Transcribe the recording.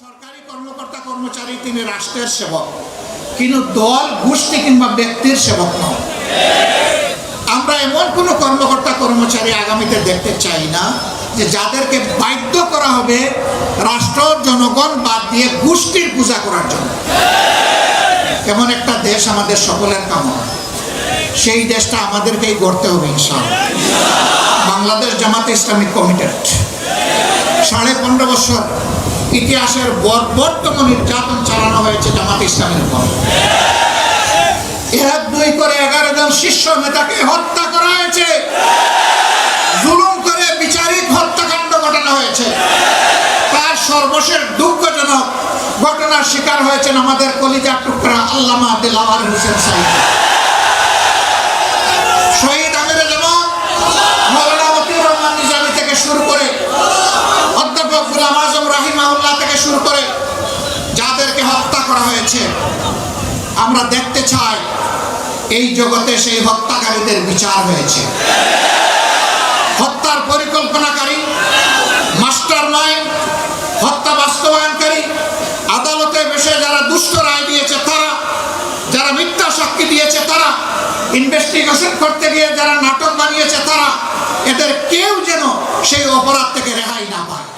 সরকারি কর্মকর্তা কর্মচারী তিনি রাষ্ট্রের সেবক। কিন্তু দল, গোষ্ঠী কিংবা ব্যক্তির সেবক নয় আমরা এমন কোনো কর্মকর্তা কর্মচারী আগামীতে দেখতে চাই না যে যাদেরকে বাধ্য করা হবে রাষ্ট্র, জনগণ বাদ দিয়ে গোষ্ঠীর পূজা করার জন্য। এমন একটা দেশ আমাদের সকলের কামনা। সেই দেশটা আমাদেরকেই গড়তে হবে ইনশাআল্লাহ। Bangladesh Jamaat Islamic committed. ইতিহাসের বর্বরতম নির্যাতন চালানো হয়েছে জামাত ইসলামের উপর। এক দুই করে এগারো জন শীর্ষ নেতাকে হত্যা করা হয়েছে। জুলুম করে বিচারিক হত্যাকাণ্ড ঘটানো হয়েছে। তার সর্বশেষ দুঃখজনক ঘটনার শিকার হয়েছেন আমাদের কলিজার টুকরা আল্লামা দিলাওয়ার হোসেন শহীদ আমিরে মৌলানা মতিউর রহমান নিজামী থেকে শুরু করে অধ্যাপক গুলাম আজম শুরু করে যাদেরকে হত্যা করা হয়েছে, আমরা দেখতে চাই এই জগতে সেই হত্যাকারীদের বিচার হয়েছে। হত্যার পরিকল্পনাকারী, মাস্টার মাইন্ড হত্যা বাস্তবায়নকারী, আদালতে বসে যারা দুষ্ট রায় দিয়েছে তারা, যারা মিথ্যা সাক্ষী দিয়েছে তারা ইনভেস্টিগেশন করতে গিয়ে যারা নাটক বানিয়েছে তারা, এদের কেউ যেন সেই অপরাধ থেকে রেহাই না পায়।